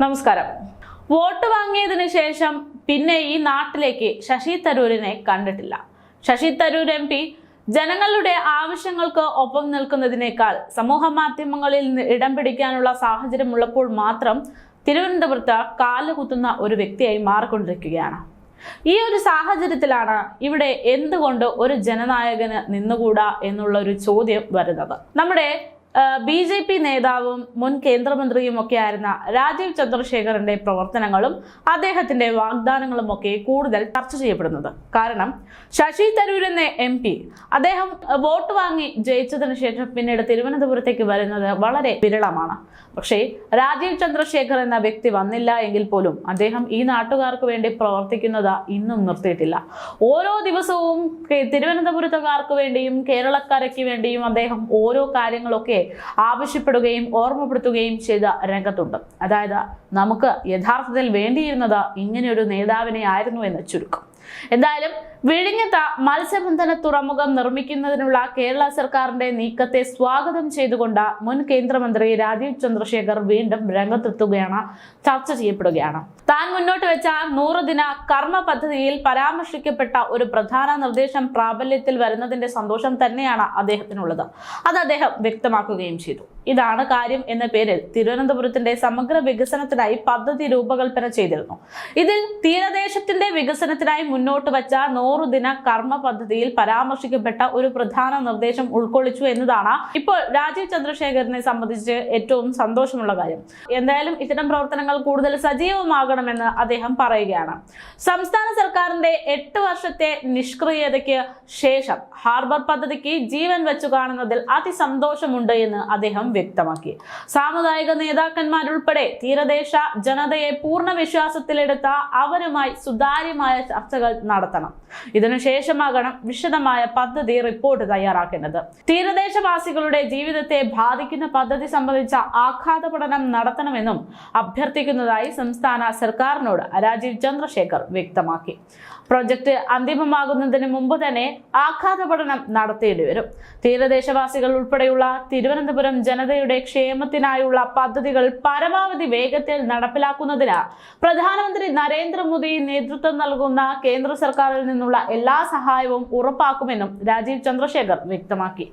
നമസ്കാരം. വോട്ട് വാങ്ങിയതിനു ശേഷം പിന്നെ ഈ നാട്ടിലേക്ക് ശശി തരൂരിനെ കണ്ടിട്ടില്ല. ശശി തരൂർ എം പി ജനങ്ങളുടെ ആവശ്യങ്ങൾക്ക് ഒപ്പം നിൽക്കുന്നതിനേക്കാൾ സമൂഹ മാധ്യമങ്ങളിൽ ഇടം പിടിക്കാനുള്ള സാഹചര്യം ഉള്ളപ്പോൾ മാത്രം തിരുവനന്തപുരത്ത് കാലുകുത്തുന്ന ഒരു വ്യക്തിയായി മാറിക്കൊണ്ടിരിക്കുകയാണ്. ഈ ഒരു സാഹചര്യത്തിലാണ് ഇവിടെ എന്തുകൊണ്ട് ഒരു ജനനായകന് നിന്നുകൂടാ എന്നുള്ള ഒരു ചോദ്യം വരുന്നത്. നമ്മുടെ ബി ജെ പി നേതാവും മുൻ കേന്ദ്രമന്ത്രിയും ഒക്കെ ആയിരുന്ന രാജീവ് ചന്ദ്രശേഖറിന്റെ പ്രവർത്തനങ്ങളും അദ്ദേഹത്തിന്റെ വാഗ്ദാനങ്ങളും ഒക്കെ കൂടുതൽ ചർച്ച ചെയ്യപ്പെടുന്നത്. കാരണം ശശി തരൂർ എന്ന എം പി അദ്ദേഹം വോട്ട് വാങ്ങി ജയിച്ചതിന് ശേഷം പിന്നീട് തിരുവനന്തപുരത്തേക്ക് വരുന്നത് വളരെ വിരളമാണ്. പക്ഷേ രാജീവ് ചന്ദ്രശേഖർ എന്ന വ്യക്തി വന്നില്ല എങ്കിൽ പോലും അദ്ദേഹം ഈ നാട്ടുകാർക്ക് വേണ്ടി പ്രവർത്തിക്കുന്നത് ഇന്നും നിർത്തിയിട്ടില്ല. ഓരോ ദിവസവും തിരുവനന്തപുരത്തുകാർക്ക് വേണ്ടിയും കേരളക്കാരയ്ക്ക് വേണ്ടിയും അദ്ദേഹം ഓരോ കാര്യങ്ങളൊക്കെ ആവശ്യപ്പെടുകയും ഓർമ്മപ്പെടുത്തുകയും ചെയ്ത രംഗത്തുണ്ട്. അതായത് നമുക്ക് യഥാർത്ഥത്തിൽ വേണ്ടിയിരുന്നത് ഇങ്ങനെയൊരു നേതാവിനെ ആയിരുന്നു എന്ന് ചുരുക്കം. എന്തായാലും വിഴിഞ്ഞത്ത മത്സ്യബന്ധന തുറമുഖം നിർമ്മിക്കുന്നതിനുള്ള കേരള സർക്കാരിന്റെ നീക്കത്തെ സ്വാഗതം ചെയ്തുകൊണ്ട് മുൻ കേന്ദ്രമന്ത്രി രാജീവ് ചന്ദ്രശേഖർ വീണ്ടും രംഗത്തെത്തുകയാണ് ചർച്ച ചെയ്യപ്പെടുകയാണ്. താൻ മുന്നോട്ട് വെച്ച നൂറ് ദിന കർമ്മ പദ്ധതിയിൽ പരാമർശിക്കപ്പെട്ട ഒരു പ്രധാന നിർദ്ദേശം പ്രാബല്യത്തിൽ വരുന്നതിന്റെ സന്തോഷം തന്നെയാണ് അദ്ദേഹത്തിനുള്ളത്. അത് അദ്ദേഹം വ്യക്തമാക്കുകയും ചെയ്തു. ഇതാണ് കാര്യം എന്ന പേരിൽ തിരുവനന്തപുരത്തിന്റെ സമഗ്ര വികസനത്തിനായി പദ്ധതി രൂപകൽപ്പന ചെയ്തിരുന്നു. ഇതിൽ തീരദേശത്തിന്റെ വികസനത്തിനായി മുന്നോട്ട് വച്ച നൂറു ദിന കർമ്മ പദ്ധതിയിൽ പരാമർശിക്കപ്പെട്ട ഒരു പ്രധാന നിർദ്ദേശം ഉൾക്കൊള്ളിച്ചു എന്നതാണ്. ഇപ്പോൾ രാജീവ് ചന്ദ്രശേഖരനെ സംബന്ധിച്ച് ഏറ്റവും സന്തോഷമുള്ള കാര്യം. എന്തായാലും ഇത്തരം പ്രവർത്തനങ്ങൾ കൂടുതൽ സജീവമാകണമെന്ന് അദ്ദേഹം പറയുകയാണ്. സംസ്ഥാന സർക്കാരിന്റെ എട്ട് വർഷത്തെ നിഷ്ക്രിയതയ്ക്ക് ശേഷം ഹാർബർ പദ്ധതിക്ക് ജീവൻ വെച്ചു കാണുന്നതിൽ അതിസന്തോഷമുണ്ട് എന്ന് അദ്ദേഹം വ്യക്തമാക്കി. സാമുദായിക നേതാക്കന്മാരുൾപ്പെടെ തീരദേശ ജനതയെ പൂർണ വിശ്വാസത്തിലെടുത്ത അവരുമായി സുതാര്യമായ ചർച്ചകൾ നടത്തണം. ഇതിനുശേഷമാകണം വിശദമായ പദ്ധതി റിപ്പോർട്ട് തയ്യാറാക്കേണ്ടത് തീരദേശവാസികളുടെ ജീവിതത്തെ ബാധിക്കുന്ന പദ്ധതി സംബന്ധിച്ച ആഘാത പഠനം നടത്തണമെന്നും അഭ്യർത്ഥിക്കുന്നതായി സംസ്ഥാന സർക്കാരിനോട് രാജീവ് ചന്ദ്രശേഖർ വ്യക്തമാക്കി. പ്രൊജക്ട് അന്തിമമാകുന്നതിന് മുമ്പ് തന്നെ ആഘാത പഠനം നടത്തേണ്ടി വരും. തീരദേശവാസികൾ ഉൾപ്പെടെയുള്ള തിരുവനന്തപുരം ജനതയുടെ ക്ഷേമത്തിനായുള്ള പദ്ധതികൾ പരമാവധി വേഗത്തിൽ നടപ്പിലാക്കുന്നതിന് പ്രധാനമന്ത്രി നരേന്ദ്രമോദി നേതൃത്വം നൽകുന്ന കേന്ദ്ര സർക്കാരിൽ നിന്നുള്ള എല്ലാ സഹായവും ഉറപ്പാക്കുമെന്നും രാജീവ് ചന്ദ്രശേഖർ വ്യക്തമാക്കി.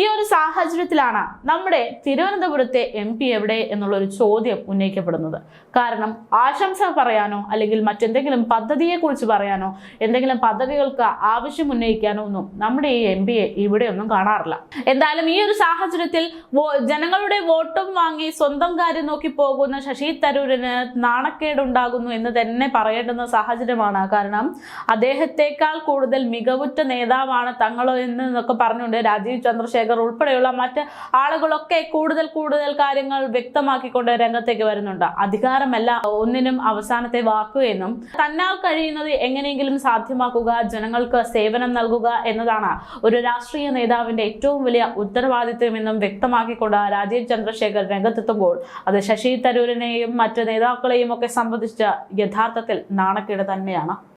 ഈ ഒരു സാഹചര്യത്തിലാണ് നമ്മുടെ തിരുവനന്തപുരത്തെ എം പി എവിടെ എന്നുള്ള ഒരു ചോദ്യം ഉന്നയിക്കപ്പെടുന്നത്. കാരണം ആശംസ പറയാനോ അല്ലെങ്കിൽ മറ്റെന്തെങ്കിലും പദ്ധതിയെ കുറിച്ച് പറയാനോ എന്തെങ്കിലും പദ്ധതികൾക്ക് ആവശ്യം ഉന്നയിക്കാനോ ഒന്നും നമ്മുടെ ഈ എം പിയെ ഇവിടെയൊന്നും കാണാറില്ല. എന്തായാലും ഈ ഒരു സാഹചര്യത്തിൽ ജനങ്ങളുടെ വോട്ടും വാങ്ങി സ്വന്തം കാര്യം നോക്കി പോകുന്ന ശശി തരൂരിന് നാണക്കേടുണ്ടാകുന്നു എന്ന് തന്നെ പറയേണ്ടുന്ന സാഹചര്യമാണ്. കാരണം അദ്ദേഹത്തെക്കാൾ കൂടുതൽ മികവുറ്റ നേതാവാണ് തങ്ങളോ എന്ന് എന്നൊക്കെ പറഞ്ഞുകൊണ്ട് രാജീവ് ചന്ദ്രശേഖർ ഉൾപ്പെടെയുള്ള മറ്റ് ആളുകളൊക്കെ കൂടുതൽ കൂടുതൽ കാര്യങ്ങൾ വ്യക്തമാക്കിക്കൊണ്ട് രംഗത്തേക്ക് വരുന്നുണ്ട്. അധികാരമല്ല ഒന്നിനും അവസാനത്തെ വാക്കു എന്നും. തന്നാൽ കഴിയുന്നത് എങ്ങനെയെങ്കിലും സാധ്യമാക്കുക ജനങ്ങൾക്ക് സേവനം നൽകുക എന്നതാണ് ഒരു രാഷ്ട്രീയ നേതാവിന്റെ ഏറ്റവും വലിയ ഉത്തരവാദിത്വം എന്നും വ്യക്തമാക്കിക്കൊണ്ട് രാജീവ് ചന്ദ്രശേഖർ രംഗത്തെത്തുമ്പോൾ അത് ശശി തരൂരിനെയും മറ്റ് നേതാക്കളെയും ഒക്കെ സംബന്ധിച്ച യഥാർത്ഥത്തിൽ നാണക്കേട് തന്നെയാണ്.